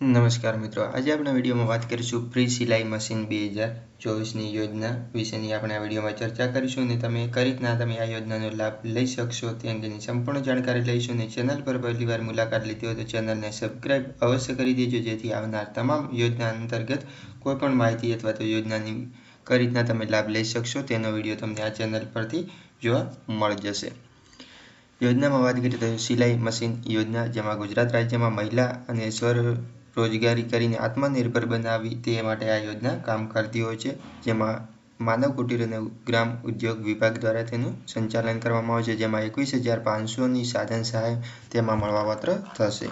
નમસ્કાર મિત્રો. આજે આપણા વિડીયોમાં વાત કરીશું પ્રી સિલાઈ મશીન બે હજાર ચોવીસની યોજના વિશેની. આપણે આ વિડીયોમાં ચર્ચા કરીશું અને તમે કઈ રીતના તમે આ યોજનાનો લાભ લઈ શકશો તે અંગેની સંપૂર્ણ જાણકારી લઈશું અને ચેનલ પર પહેલીવાર મુલાકાત લીધી હોય તો ચેનલને સબસ્ક્રાઇબ અવશ્ય કરી દેજો, જેથી આવનાર તમામ યોજના અંતર્ગત કોઈપણ માહિતી અથવા તો યોજનાની કઈ રીતના તમે લાભ લઈ શકશો તેનો વીડિયો તમને આ ચેનલ પરથી જોવા મળી જશે. યોજનામાં વાત કરીએ તો સિલાઈ મશીન યોજના, જેમાં ગુજરાત રાજ્યમાં મહિલા અને સ્વ રોજગારી કરીને આત્મનિર્ભર બનાવી તે માટે આ યોજના કામ કરતી હોય છે, જેમાં માનવ કુટીર અને ગ્રામ ઉદ્યોગ વિભાગ દ્વારા તેનું સંચાલન કરવામાં આવે છે, જેમાં એકવીસ હજાર પાંચસોની સાધન સહાય તેમાં મળવાપાત્ર થશે.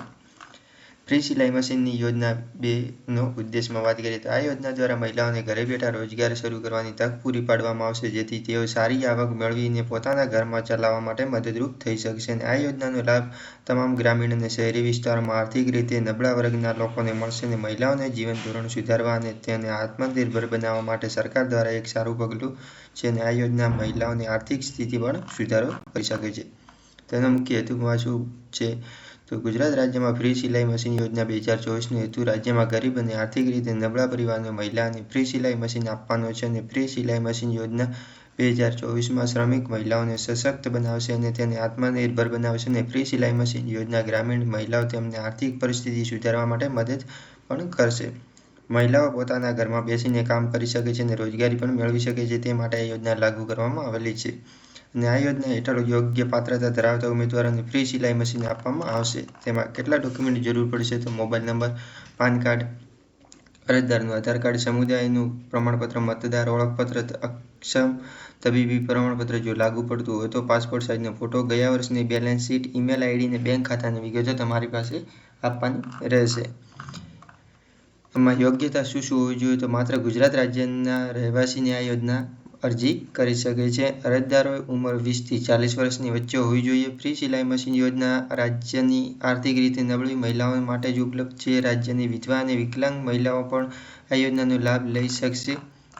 ફ્રી સિલાઈ મશીનની યોજના બેનો ઉદ્દેશમાં વાત કરીએ તો આ યોજના દ્વારા મહિલાઓને ઘરે બેઠા રોજગાર શરૂ કરવાની તક પૂરી પાડવામાં આવશે, જેથી તેઓ સારી આવક મેળવીને પોતાના ઘરમાં ચલાવવા માટે મદદરૂપ થઈ શકશે. અને આ યોજનાનો લાભ તમામ ગ્રામીણ અને શહેરી વિસ્તારોમાં આર્થિક રીતે નબળા વર્ગના લોકોને મળશે અને મહિલાઓને જીવન ધોરણ સુધારવા અને તેને આત્મનિર્ભર બનાવવા માટે સરકાર દ્વારા એક સારું પગલું છે. અને આ યોજના મહિલાઓની આર્થિક સ્થિતિ પણ સુધારો કરી શકે છે. તેનો મુખ્ય હેતુ શું છે તો ગુજરાત રાજ્યમાં ફ્રી સિલાઈ મશીન યોજના બે હજાર ચોવીસનો હેતુ રાજ્યમાં ગરીબ અને આર્થિક રીતે નબળા પરિવારને મહિલાને ફ્રી સિલાઈ મશીન આપવાનો છે અને ફ્રી સિલાઈ મશીન યોજના બે હજાર ચોવીસમાં શ્રમિક મહિલાઓને સશક્ત બનાવશે અને તેને આત્મનિર્ભર બનાવશે અને ફ્રી સિલાઈ મશીન યોજના ગ્રામીણ મહિલાઓ તેમને આર્થિક પરિસ્થિતિ સુધારવા માટે મદદ પણ કરશે. મહિલાઓ પોતાના ઘરમાં બેસીને કામ કરી શકે છે અને રોજગારી પણ મેળવી શકે છે, તે માટે આ યોજના લાગુ કરવામાં આવેલી છે. આ યોજના હેઠળ યોગ્ય પાત્રતા ધરાવતા ઉમેદવારોને ફ્રી સિલાઈ મશીન આપવામાં આવશે. તેમાં કેટલા ડોક્યુમેન્ટ જરૂર પડશે તો મોબાઈલ નંબર પાન કાર્ડ અરજદારનું આધાર કાર્ડ સમુદાયનું પ્રમાણપત્ર, મતદાર ઓળખપત્ર અક્ષમ તબીબી પ્રમાણપત્ર જો લાગુ પડતું હોય તો પાસપોર્ટ સાઇઝનો ફોટો ગયા વર્ષની બેલેન્સ શીટ ઈમેલ આઈડી અને બેંક ખાતાની વિગતો તમારી પાસે આપવાની રહેશે. આમાં યોગ્યતા શું શું હોવી જોઈએ તો માત્ર ગુજરાત રાજ્યના રહેવાસી આ યોજના અરજી કરી શકે છે. અરજદારોએ ઉંમર વીસથી ચાલીસ વર્ષની વચ્ચે હોવી જોઈએ. ફ્રી સિલાઈ મશીન યોજના રાજ્યની આર્થિક રીતે નબળી મહિલાઓ માટે જ ઉપલબ્ધ છે. રાજ્યની વિધવા અને વિકલાંગ મહિલાઓ પણ આ યોજનાનો લાભ લઈ શકશે.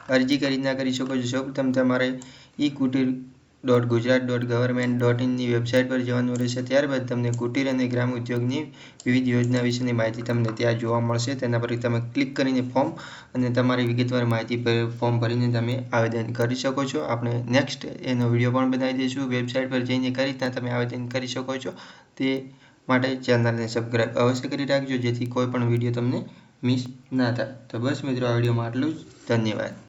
અરજી કરી ના કરી શકો છો. સૌપ્રથમ તમારે E Kutir dot Gujarat dot government dot ઇનની website પર જવાનું રહેશે. ત્યારબાદ તમને કુટીર અને ગ્રામ ઉદ્યોગની વિવિધ યોજના વિશેની માહિતી તમને ત્યાં જોવા મળશે. તેના પર તમે ક્લિક કરીને ફોર્મ અને તમારી વિગતવાર માહિતી ફોર્મ ભરીને તમે આવેદન કરી શકો છો. આપણે નેક્સ્ટ એનો વીડિયો પણ બનાવી દઈશું. વેબસાઇટ પર જઈને કઈ રીતના તમે આવેદન કરી શકો છો. તે માટે ચેનલને સબસ્ક્રાઈબ અવશ્ય કરી રાખજો, જેથી કોઈ પણ વીડિયો તમને મિસ ના થાય. તો બસ મિત્રો, આ વિડીયોમાં આટલું જ. ધન્યવાદ.